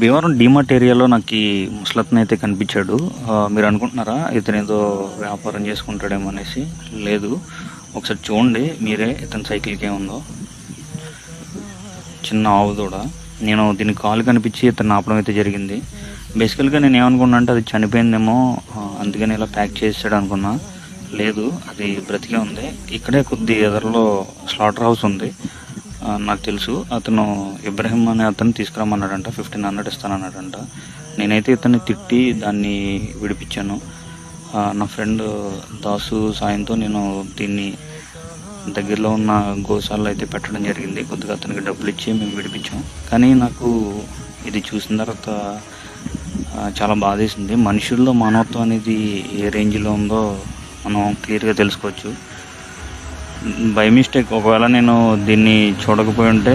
భీమవరం డీమార్ట్ ఏరియాలో నాకు ఈ అయితే కనిపించాడు. మీరు అనుకుంటున్నారా? ఇతను ఏదో వ్యాపారం చేసుకుంటాడేమో అనేసి. లేదు. ఒకసారి చూడండి మీరే ఇతని సైకిల్కి ఏముందో. చిన్న ఆవు దూడ నేను దీనికి కాలు కనిపించి ఇతను ఆపడం అయితే జరిగింది. బేసికల్గా నేను ఏమనుకున్నా అంటే అది చనిపోయిందేమో అందుకని ఇలా ప్యాక్ చేసాడు అనుకున్నా. లేదు అది బ్రతికే ఉంది. ఇక్కడే కొద్ది ఎదరలో స్లాటర్ హౌస్ ఉంది. నాకు తెలుసు. అతను ఇబ్రహీం అనే అతను తీసుకురమ్మన్నాడంట. Fifteen hundred ఇస్తానన్నాడంట. నేనైతే ఇతన్ని తిట్టి దాన్ని విడిపించాను. నా ఫ్రెండ్ దాసు సాయంతో నేను దీన్ని దగ్గరలో ఉన్న గోశాలలో అయితే పెట్టడం జరిగింది. కొద్దిగా అతనికి డబ్బులు ఇచ్చి మేము విడిపించాం. కానీ నాకు ఇది చూసిన తర్వాత చాలా బాధేసింది. మనుషుల్లో మానవత్వం అనేది ఏ రేంజ్లో ఉందో మనం క్లియర్గా తెలుసుకోవచ్చు. By mistake. ఒకవేళ నేను దీన్ని చూడకపోయి ఉంటే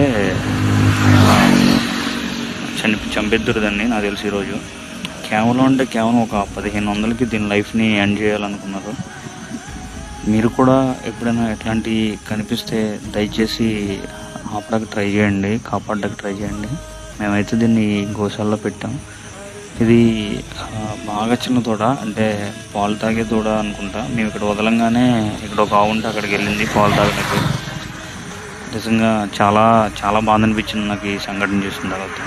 చని చంపేద్దురు దాన్ని నాకు తెలిసి ఈరోజు కేవలం అంటే కేవలం ఒక పదిహేను వందలకి దీని లైఫ్ని ఎండ్ చేయాలనుకున్నారు. మీరు కూడా ఎప్పుడైనా ఎట్లాంటివి కనిపిస్తే దయచేసి ఆపడానికి ట్రై చేయండి కాపాడడానికి ట్రై చేయండి. మేమైతే దీన్ని గోశాలలో పెట్టాం. ఇది బాగా చిన్న దూడ అంటే పాలు తాగే దూడ అనుకుంటా. మేము ఇక్కడ వదలంగానే ఇక్కడ ఒక ఆవు ఉంటే అక్కడికి వెళ్ళింది పాలు తాగడానికి. నిజంగా చాలా చాలా బాధ అనిపించింది నాకు ఈ సంఘటన చూసిన తర్వాత.